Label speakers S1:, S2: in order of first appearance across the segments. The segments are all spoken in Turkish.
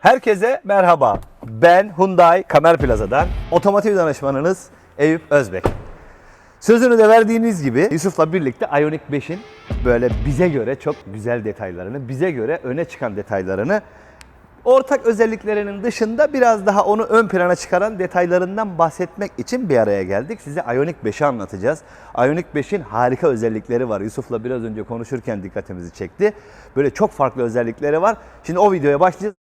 S1: Herkese merhaba. Ben Hyundai Kamer Plaza'dan otomotiv danışmanınız Eyüp Özbek. Sözünü de verdiğiniz gibi Yusuf'la birlikte Ioniq 5'in böyle bize göre çok güzel detaylarını, bize göre öne çıkan detaylarını ortak özelliklerinin dışında biraz daha onu ön plana çıkaran detaylarından bahsetmek için bir araya geldik. Size Ioniq 5'i anlatacağız. Ioniq 5'in harika özellikleri var. Yusuf'la biraz önce konuşurken dikkatimizi çekti. Böyle çok farklı özellikleri var. Şimdi o videoya başlayacağız.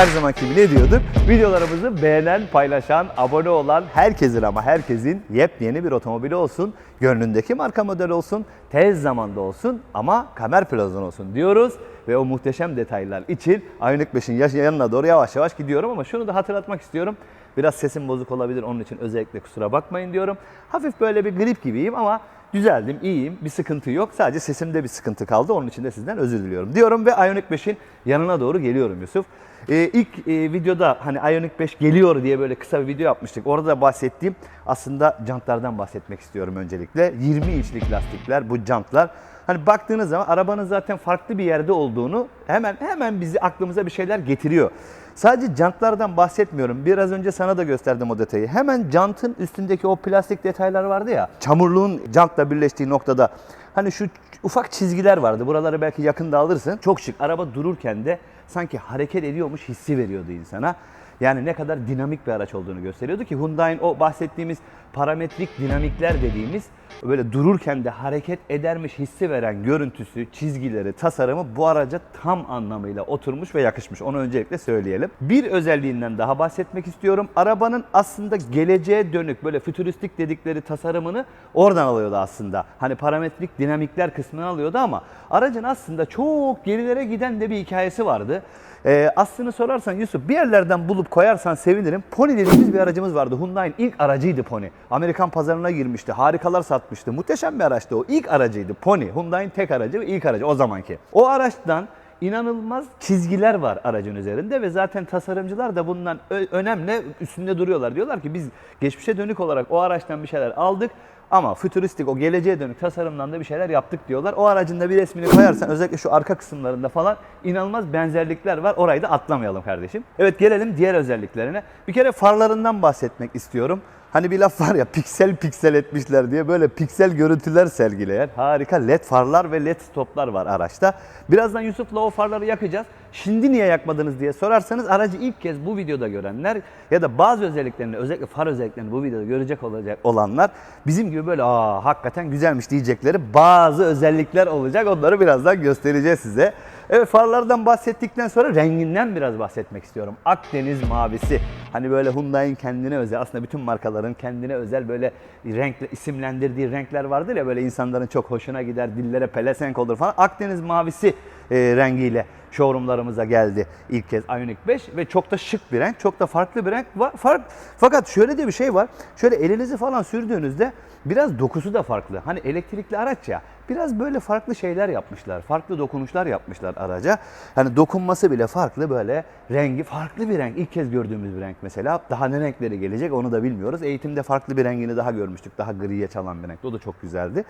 S1: Her zamanki gibi ne diyorduk? Videolarımızı beğenen, paylaşan, abone olan herkesin ama herkesin yepyeni bir otomobili olsun. Gönlündeki marka model olsun, tez zamanda olsun ama kamer plazon olsun diyoruz. Ve o muhteşem detaylar için Ioniq 5'in yaş- yanına doğru yavaş yavaş gidiyorum ama şunu da hatırlatmak istiyorum. Biraz sesim bozuk olabilir onun için özellikle kusura bakmayın diyorum. Hafif böyle bir grip gibiyim ama düzeldim, iyiyim, bir sıkıntı yok. Sadece sesimde bir sıkıntı kaldı. Onun için de sizden özür diliyorum diyorum ve Ioniq 5'in yanına doğru geliyorum Yusuf. Ee, ilk e, videoda hani Ioniq 5 geliyor diye böyle kısa bir video yapmıştık. Orada da bahsettiğim aslında jantlardan bahsetmek istiyorum öncelikle. 20 inçlik lastikler bu jantlar. Hani baktığınız zaman arabanın zaten farklı bir yerde olduğunu hemen hemen bizi aklımıza bir şeyler getiriyor. Sadece jantlardan bahsetmiyorum. Biraz önce sana da gösterdim o detayı. Hemen jantın üstündeki o plastik detaylar vardı ya. Çamurluğun jantla birleştiği noktada hani şu ufak çizgiler vardı. Buraları belki yakında alırsın. Çok şık. Araba dururken de sanki hareket ediyormuş hissi veriyordu insana. Yani ne kadar dinamik bir araç olduğunu gösteriyordu ki Hyundai'nin o bahsettiğimiz parametrik dinamikler dediğimiz böyle dururken de hareket edermiş hissi veren görüntüsü, çizgileri, tasarımı bu araca tam anlamıyla oturmuş ve yakışmış. Onu öncelikle söyleyelim. Bir özelliğinden daha bahsetmek istiyorum. Arabanın aslında geleceğe dönük böyle fütüristik dedikleri tasarımını oradan alıyordu aslında. Hani parametrik dinamikler kısmını alıyordu ama aracın aslında çok gerilere giden de bir hikayesi vardı. Ee, aslını sorarsan Yusuf bir yerlerden bulup koyarsan sevinirim. Pony dediğimiz bir aracımız vardı. Hyundai'nin ilk aracıydı Pony. Amerikan pazarına girmişti. Harikalar satmıştı. Muhteşem bir araçtı o. İlk aracıydı Pony. Hyundai'nin tek aracı ve ilk aracı o zamanki. O araçtan inanılmaz çizgiler var aracın üzerinde ve zaten tasarımcılar da bundan önemli üstünde duruyorlar. Diyorlar ki biz geçmişe dönük olarak o araçtan bir şeyler aldık ama fütüristik o geleceğe dönük tasarımdan da bir şeyler yaptık diyorlar. O aracın da bir resmini koyarsan özellikle şu arka kısımlarında falan inanılmaz benzerlikler var. Orayı da atlamayalım kardeşim. Evet gelelim diğer özelliklerine. Bir kere farlarından bahsetmek istiyorum. Hani bir laf var ya piksel piksel etmişler diye böyle piksel görüntüler sergileyen harika led farlar ve led stoplar var araçta. Birazdan Yusuf'la o farları yakacağız. Şimdi niye yakmadınız diye sorarsanız aracı ilk kez bu videoda görenler ya da bazı özelliklerini özellikle far özelliklerini bu videoda görecek olacak olanlar bizim gibi böyle aa hakikaten güzelmiş diyecekleri bazı özellikler olacak. Onları birazdan göstereceğiz size. Evet farlardan bahsettikten sonra renginden biraz bahsetmek istiyorum. Akdeniz mavisi. Hani böyle Hyundai'nin kendine özel aslında bütün markaların kendine özel böyle renkle isimlendirdiği renkler vardır ya böyle insanların çok hoşuna gider dillere pelesenk olur falan. Akdeniz mavisi e, rengiyle showroomlarımıza geldi ilk kez Ioniq 5 ve çok da şık bir renk, çok da farklı bir renk var. Fark, fakat şöyle de bir şey var. Şöyle elinizi falan sürdüğünüzde biraz dokusu da farklı. Hani elektrikli araç ya biraz böyle farklı şeyler yapmışlar. Farklı dokunuşlar yapmışlar araca. Hani dokunması bile farklı böyle rengi farklı bir renk. İlk kez gördüğümüz bir renk mesela. Daha ne renkleri gelecek onu da bilmiyoruz. Eğitimde farklı bir rengini daha görmüştük. Daha griye çalan bir renkti. O da çok güzeldi.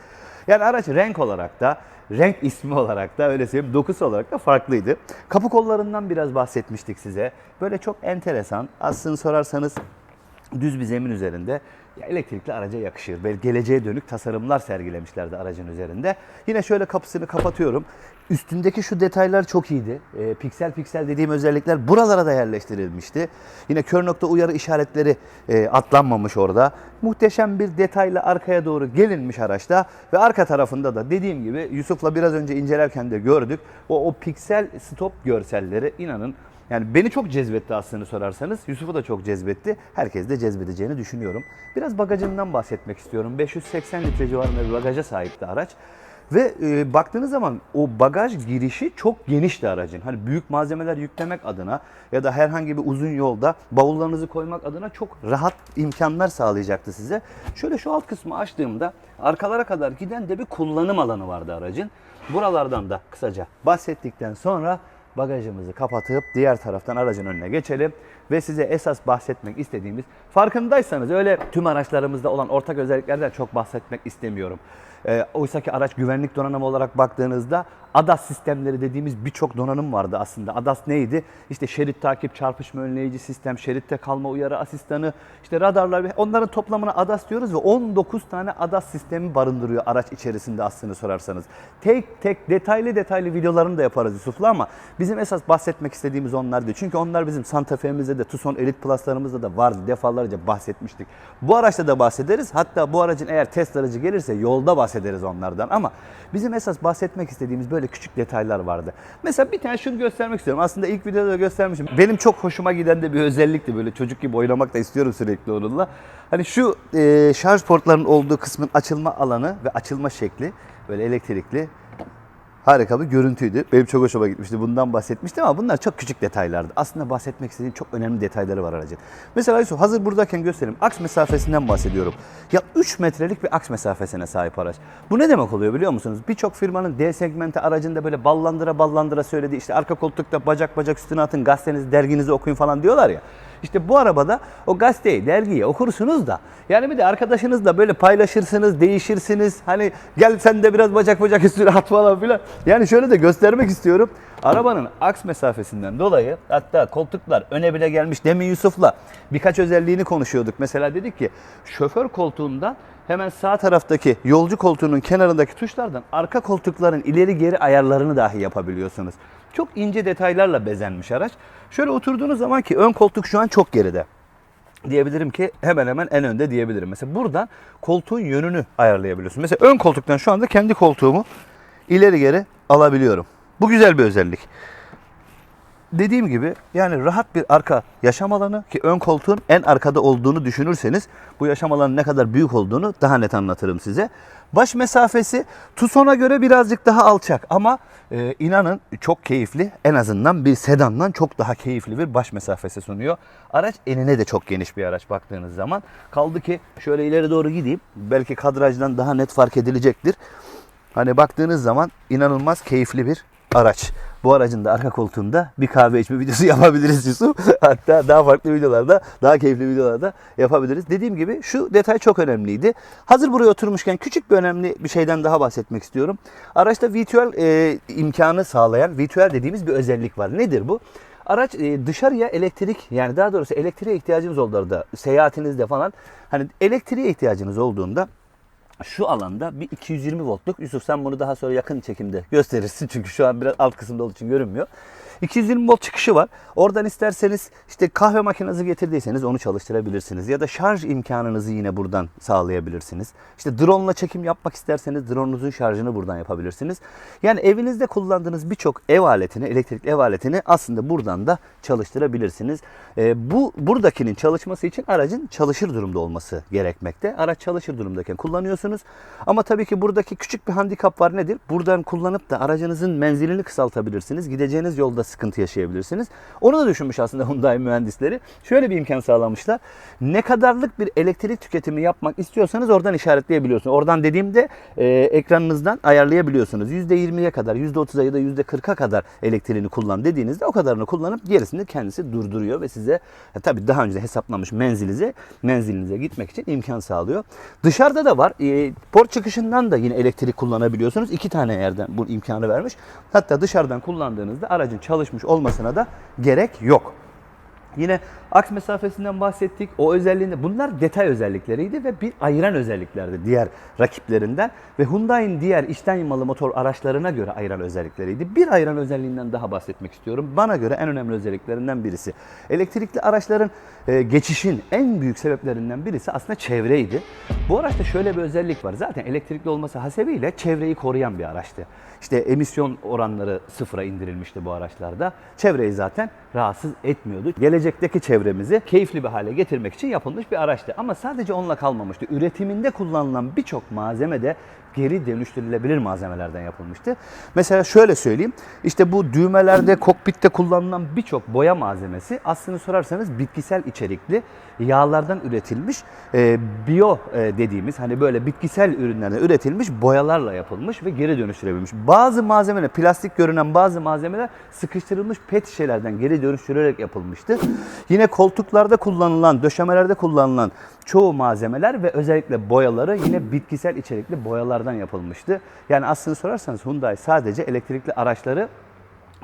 S1: Yani araç renk olarak da, renk ismi olarak da öyle söyleyeyim dokusu olarak da farklıydı. Kapı kollarından biraz bahsetmiştik size. Böyle çok enteresan. Aslını sorarsanız düz bir zemin üzerinde ya elektrikli araca yakışır. Böyle geleceğe dönük tasarımlar sergilemişlerdi aracın üzerinde. Yine şöyle kapısını kapatıyorum. Üstündeki şu detaylar çok iyiydi. Ee, piksel piksel dediğim özellikler buralara da yerleştirilmişti. Yine kör nokta uyarı işaretleri e, atlanmamış orada. Muhteşem bir detayla arkaya doğru gelinmiş araçta ve arka tarafında da dediğim gibi Yusuf'la biraz önce incelerken de gördük. O, o piksel stop görselleri inanın yani beni çok cezbetti aslını sorarsanız. Yusuf'u da çok cezbetti. Herkes de cezbedeceğini düşünüyorum. Biraz bagajından bahsetmek istiyorum. 580 litre civarında bir bagaja sahipti araç. Ve e, baktığınız zaman o bagaj girişi çok genişti aracın. Hani büyük malzemeler yüklemek adına ya da herhangi bir uzun yolda bavullarınızı koymak adına çok rahat imkanlar sağlayacaktı size. Şöyle şu alt kısmı açtığımda arkalara kadar giden de bir kullanım alanı vardı aracın. Buralardan da kısaca bahsettikten sonra bagajımızı kapatıp diğer taraftan aracın önüne geçelim ve size esas bahsetmek istediğimiz farkındaysanız öyle tüm araçlarımızda olan ortak özelliklerden çok bahsetmek istemiyorum. E, Oysa ki araç güvenlik donanımı olarak baktığınızda ADAS sistemleri dediğimiz birçok donanım vardı aslında. ADAS neydi? İşte şerit takip, çarpışma önleyici sistem, şeritte kalma uyarı asistanı, işte radarlar onların toplamına ADAS diyoruz ve 19 tane ADAS sistemi barındırıyor araç içerisinde aslında sorarsanız. Tek tek detaylı detaylı videolarını da yaparız Yusuf'la ama bizim esas bahsetmek istediğimiz onlar değil. Çünkü onlar bizim Santa Fe'mizde de Tucson Elite Plus'larımızda da vardı. Defalarca bahsetmiştik. Bu araçta da bahsederiz. Hatta bu aracın eğer test aracı gelirse yolda bahsederiz onlardan ama bizim esas bahsetmek istediğimiz böyle küçük detaylar vardı. Mesela bir tane şunu göstermek istiyorum. Aslında ilk videoda da göstermişim. Benim çok hoşuma giden de bir özellikti. Böyle çocuk gibi oynamak da istiyorum sürekli onunla. Hani şu e, şarj portlarının olduğu kısmın açılma alanı ve açılma şekli böyle elektrikli harika bir görüntüydü. Benim çok hoşuma gitmişti. Bundan bahsetmiştim ama bunlar çok küçük detaylardı. Aslında bahsetmek istediğim çok önemli detayları var aracın. Mesela Yusuf hazır buradayken göstereyim. Aks mesafesinden bahsediyorum. Ya 3 metrelik bir aks mesafesine sahip araç. Bu ne demek oluyor biliyor musunuz? Birçok firmanın D segmenti aracında böyle ballandıra ballandıra söylediği işte arka koltukta bacak bacak üstüne atın gazetenizi derginizi okuyun falan diyorlar ya. İşte bu arabada o gazeteyi, dergiyi okursunuz da yani bir de arkadaşınızla böyle paylaşırsınız, değişirsiniz. Hani gel sen de biraz bacak bacak üstüne at falan filan. Yani şöyle de göstermek istiyorum. Arabanın aks mesafesinden dolayı hatta koltuklar öne bile gelmiş. Demin Yusuf'la birkaç özelliğini konuşuyorduk. Mesela dedik ki şoför koltuğundan hemen sağ taraftaki yolcu koltuğunun kenarındaki tuşlardan arka koltukların ileri geri ayarlarını dahi yapabiliyorsunuz. Çok ince detaylarla bezenmiş araç. Şöyle oturduğunuz zaman ki ön koltuk şu an çok geride diyebilirim ki hemen hemen en önde diyebilirim. Mesela buradan koltuğun yönünü ayarlayabiliyorsun. Mesela ön koltuktan şu anda kendi koltuğumu ileri geri alabiliyorum. Bu güzel bir özellik. Dediğim gibi yani rahat bir arka yaşam alanı ki ön koltuğun en arkada olduğunu düşünürseniz bu yaşam alanının ne kadar büyük olduğunu daha net anlatırım size. Baş mesafesi Tucson'a göre birazcık daha alçak ama e, inanın çok keyifli. En azından bir sedandan çok daha keyifli bir baş mesafesi sunuyor. Araç enine de çok geniş bir araç baktığınız zaman. Kaldı ki şöyle ileri doğru gideyim. Belki kadrajdan daha net fark edilecektir. Hani baktığınız zaman inanılmaz keyifli bir araç. Bu aracın da arka koltuğunda bir kahve içme videosu yapabiliriz Yusuf. Hatta daha farklı videolarda, daha keyifli videolarda yapabiliriz. Dediğim gibi şu detay çok önemliydi. Hazır buraya oturmuşken küçük bir önemli bir şeyden daha bahsetmek istiyorum. Araçta virtual e, imkanı sağlayan virtual dediğimiz bir özellik var. Nedir bu? Araç e, dışarıya elektrik yani daha doğrusu elektriğe ihtiyacınız olduğunda seyahatinizde falan hani elektriğe ihtiyacınız olduğunda şu alanda bir 220 voltluk Yusuf sen bunu daha sonra yakın çekimde gösterirsin çünkü şu an biraz alt kısımda olduğu için görünmüyor. 220 volt çıkışı var. Oradan isterseniz işte kahve makinenizi getirdiyseniz onu çalıştırabilirsiniz. Ya da şarj imkanınızı yine buradan sağlayabilirsiniz. İşte drone ile çekim yapmak isterseniz drone'unuzun şarjını buradan yapabilirsiniz. Yani evinizde kullandığınız birçok ev aletini, elektrikli ev aletini aslında buradan da çalıştırabilirsiniz. Ee, bu buradakinin çalışması için aracın çalışır durumda olması gerekmekte. Araç çalışır durumdayken kullanıyorsunuz. Ama tabii ki buradaki küçük bir handikap var nedir? Buradan kullanıp da aracınızın menzilini kısaltabilirsiniz. Gideceğiniz yolda sıkıntı yaşayabilirsiniz. Onu da düşünmüş aslında Hyundai mühendisleri. Şöyle bir imkan sağlamışlar. Ne kadarlık bir elektrik tüketimi yapmak istiyorsanız oradan işaretleyebiliyorsunuz. Oradan dediğimde e, ekranınızdan ayarlayabiliyorsunuz. %20'ye kadar, %30'a ya da %40'a kadar elektriğini kullan dediğinizde o kadarını kullanıp gerisini kendisi durduruyor ve size e, tabii daha önce hesaplamış menzilize menzilinize gitmek için imkan sağlıyor. Dışarıda da var. E, port çıkışından da yine elektrik kullanabiliyorsunuz. İki tane yerden bu imkanı vermiş. Hatta dışarıdan kullandığınızda aracın çalışmış olmasına da gerek yok. Yine aks mesafesinden bahsettik. O özelliğinde bunlar detay özellikleriydi ve bir ayıran özelliklerdi diğer rakiplerinden ve Hyundai'nin diğer içten yanmalı motor araçlarına göre ayıran özellikleriydi. Bir ayıran özelliğinden daha bahsetmek istiyorum. Bana göre en önemli özelliklerinden birisi. Elektrikli araçların e, geçişin en büyük sebeplerinden birisi aslında çevreydi. Bu araçta şöyle bir özellik var. Zaten elektrikli olması hasebiyle çevreyi koruyan bir araçtı. İşte emisyon oranları sıfıra indirilmişti bu araçlarda. Çevreyi zaten rahatsız etmiyordu. Gelecekteki çevremizi keyifli bir hale getirmek için yapılmış bir araçtı. Ama sadece onunla kalmamıştı. Üretiminde kullanılan birçok malzeme de geri dönüştürülebilir malzemelerden yapılmıştı. Mesela şöyle söyleyeyim. İşte bu düğmelerde, kokpitte kullanılan birçok boya malzemesi aslını sorarsanız bitkisel içerikli yağlardan üretilmiş e, biyo e, dediğimiz hani böyle bitkisel ürünlerden üretilmiş boyalarla yapılmış ve geri dönüştürülebilmiş. Bazı malzemeler, plastik görünen bazı malzemeler sıkıştırılmış pet şişelerden geri dönüştürülerek yapılmıştı. Yine koltuklarda kullanılan, döşemelerde kullanılan çoğu malzemeler ve özellikle boyaları yine bitkisel içerikli boyalardan yapılmıştı. Yani aslını sorarsanız Hyundai sadece elektrikli araçları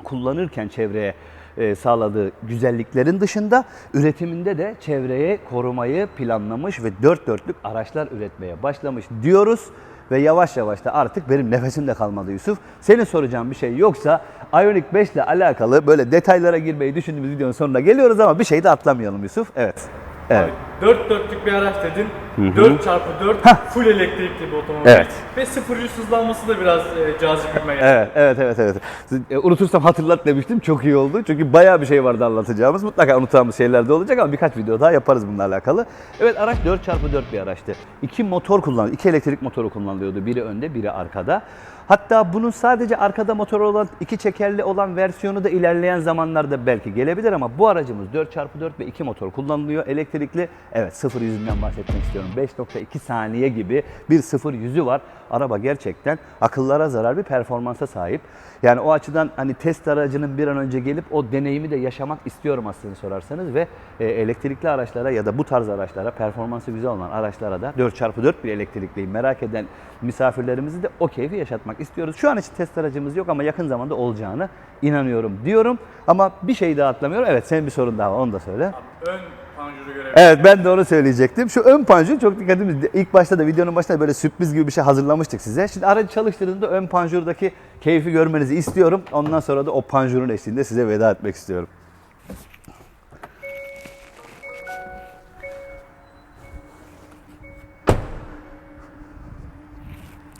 S1: kullanırken çevreye e, sağladığı güzelliklerin dışında üretiminde de çevreye korumayı planlamış ve dört dörtlük araçlar üretmeye başlamış diyoruz. Ve yavaş yavaş da artık benim nefesim de kalmadı Yusuf. Senin soracağın bir şey yoksa Ioniq 5 ile alakalı böyle detaylara girmeyi düşündüğümüz videonun sonuna geliyoruz ama bir şey de atlamayalım Yusuf. Evet. Evet.
S2: 4 dörtlük bir araç dedin. 4 çarpı 4 full elektrikli bir otomobil.
S1: Evet.
S2: Ve sıfır yüz hızlanması da biraz e, cazip gibime geldi.
S1: Evet, evet, evet, evet. E, Unutursam hatırlat demiştim. Çok iyi oldu. Çünkü bayağı bir şey vardı anlatacağımız. Mutlaka unutacağımız şeyler de olacak ama birkaç video daha yaparız bununla alakalı. Evet, araç 4x4 bir araçtı. İki motor kullanılıyor. iki elektrik motoru kullanılıyordu. Biri önde, biri arkada. Hatta bunun sadece arkada motoru olan, iki çekerli olan versiyonu da ilerleyen zamanlarda belki gelebilir ama bu aracımız 4x4 ve 2 motor kullanılıyor. Elektrikli, evet sıfır yüzünden bahsetmek istiyorum. 5.2 saniye gibi bir sıfır yüzü var. Araba gerçekten akıllara zarar bir performansa sahip. Yani o açıdan hani test aracının bir an önce gelip o deneyimi de yaşamak istiyorum aslında sorarsanız ve e, elektrikli araçlara ya da bu tarz araçlara performansı güzel olan araçlara da 4x4 bir elektrikliyi merak eden misafirlerimizi de o keyfi yaşatmak istiyoruz. Şu an için test aracımız yok ama yakın zamanda olacağını inanıyorum diyorum. Ama bir şey daha atlamıyorum. Evet senin bir sorun daha var onu da söyle.
S2: Ön panjuru görevi.
S1: Evet ben de onu söyleyecektim. Şu ön panjur çok dikkatimiz. İlk başta da videonun başında böyle sürpriz gibi bir şey hazırlamıştık size. Şimdi aracı çalıştırdığında ön panjurdaki keyfi görmenizi istiyorum. Ondan sonra da o panjurun eşliğinde size veda etmek istiyorum.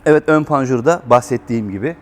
S1: Evet ön panjurda bahsettiğim gibi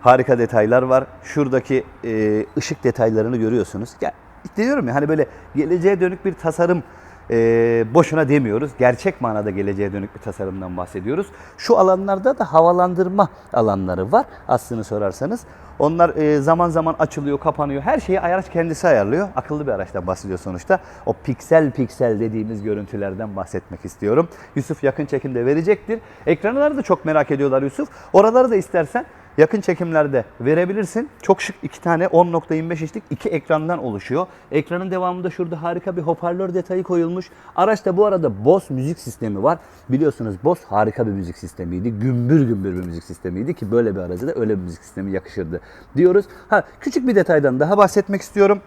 S1: harika detaylar var. Şuradaki e, ışık detaylarını görüyorsunuz. Ya, işte diyorum ya hani böyle geleceğe dönük bir tasarım e, boşuna demiyoruz. Gerçek manada geleceğe dönük bir tasarımdan bahsediyoruz. Şu alanlarda da havalandırma alanları var aslını sorarsanız. Onlar e, zaman zaman açılıyor, kapanıyor. Her şeyi araç kendisi ayarlıyor. Akıllı bir araçtan bahsediyor sonuçta. O piksel piksel dediğimiz görüntülerden bahsetmek istiyorum. Yusuf yakın çekimde verecektir. Ekranları da çok merak ediyorlar Yusuf. Oraları da istersen yakın çekimlerde verebilirsin. Çok şık iki tane 10.25 inçlik iki ekrandan oluşuyor. Ekranın devamında şurada harika bir hoparlör detayı koyulmuş. Araçta bu arada Bose müzik sistemi var. Biliyorsunuz Bose harika bir müzik sistemiydi. Gümbür gümbür bir müzik sistemiydi ki böyle bir araca da öyle bir müzik sistemi yakışırdı diyoruz. Ha küçük bir detaydan daha bahsetmek istiyorum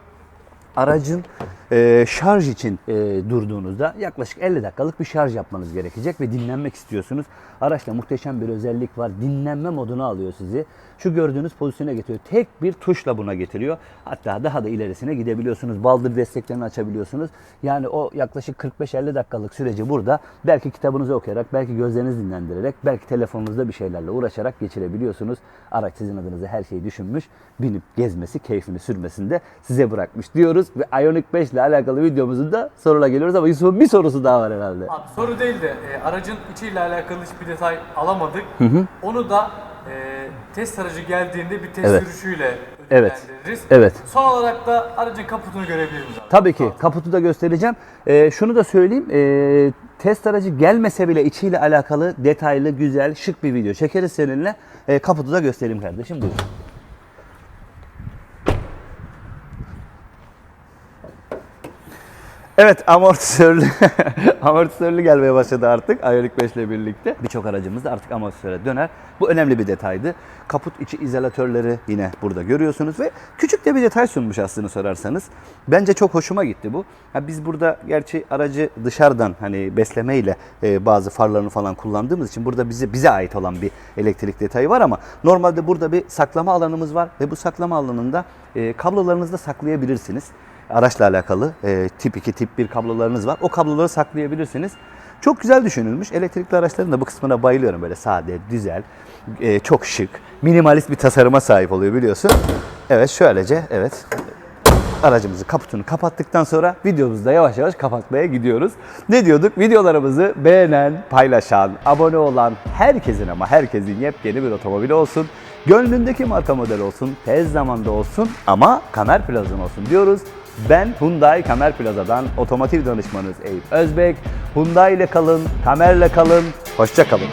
S1: aracın e, şarj için e, durduğunuzda yaklaşık 50 dakikalık bir şarj yapmanız gerekecek ve dinlenmek istiyorsunuz. Araçta muhteşem bir özellik var. Dinlenme moduna alıyor sizi. Şu gördüğünüz pozisyona getiriyor. Tek bir tuşla buna getiriyor. Hatta daha da ilerisine gidebiliyorsunuz. Baldır desteklerini açabiliyorsunuz. Yani o yaklaşık 45-50 dakikalık süreci burada belki kitabınızı okuyarak, belki gözlerinizi dinlendirerek, belki telefonunuzda bir şeylerle uğraşarak geçirebiliyorsunuz. Araç sizin adınıza her şeyi düşünmüş. Binip gezmesi, keyfini sürmesinde size bırakmış diyoruz. Ve Ioniq 5 ile alakalı videomuzun da sonuna geliyoruz ama Yusuf'un bir sorusu daha var herhalde.
S2: Abi soru değil de e, aracın içiyle alakalı hiçbir detay alamadık. Onu da e, test aracı geldiğinde bir test
S1: Evet.
S2: sürüşüyle
S1: Evet. Evet.
S2: Son olarak da aracın kaputunu görebilir miyiz abi?
S1: Tabii ki kaputu da göstereceğim. Ee, şunu da söyleyeyim. ee, test aracı gelmese bile içiyle alakalı detaylı, güzel, şık bir video çekeriz seninle. Ee, kaputu da göstereyim kardeşim. Buyur. Evet amortisörlü amortisörlü gelmeye başladı artık Ioniq 5 ile birlikte. Birçok aracımız da artık amortisöre döner. Bu önemli bir detaydı. Kaput içi izolatörleri yine burada görüyorsunuz ve küçük de bir detay sunmuş aslını sorarsanız. Bence çok hoşuma gitti bu. Ha, biz burada gerçi aracı dışarıdan hani beslemeyle e, bazı farlarını falan kullandığımız için burada bize bize ait olan bir elektrik detayı var ama normalde burada bir saklama alanımız var ve bu saklama alanında e, kablolarınızı da saklayabilirsiniz araçla alakalı e, tip 2, tip 1 kablolarınız var. O kabloları saklayabilirsiniz. Çok güzel düşünülmüş. Elektrikli araçların da bu kısmına bayılıyorum. Böyle sade, güzel, e, çok şık, minimalist bir tasarıma sahip oluyor biliyorsun. Evet şöylece, evet. aracımızı kaputunu kapattıktan sonra videomuzu da yavaş yavaş kapatmaya gidiyoruz. Ne diyorduk? Videolarımızı beğenen, paylaşan, abone olan herkesin ama herkesin yepyeni bir otomobili olsun. Gönlündeki marka model olsun, tez zamanda olsun ama Kamer Plaza'nın olsun diyoruz. Ben Hyundai Kamer Plaza'dan otomotiv danışmanınız Eyüp Özbek. Hyundai ile kalın, Kamer'le kalın, hoşça kalın.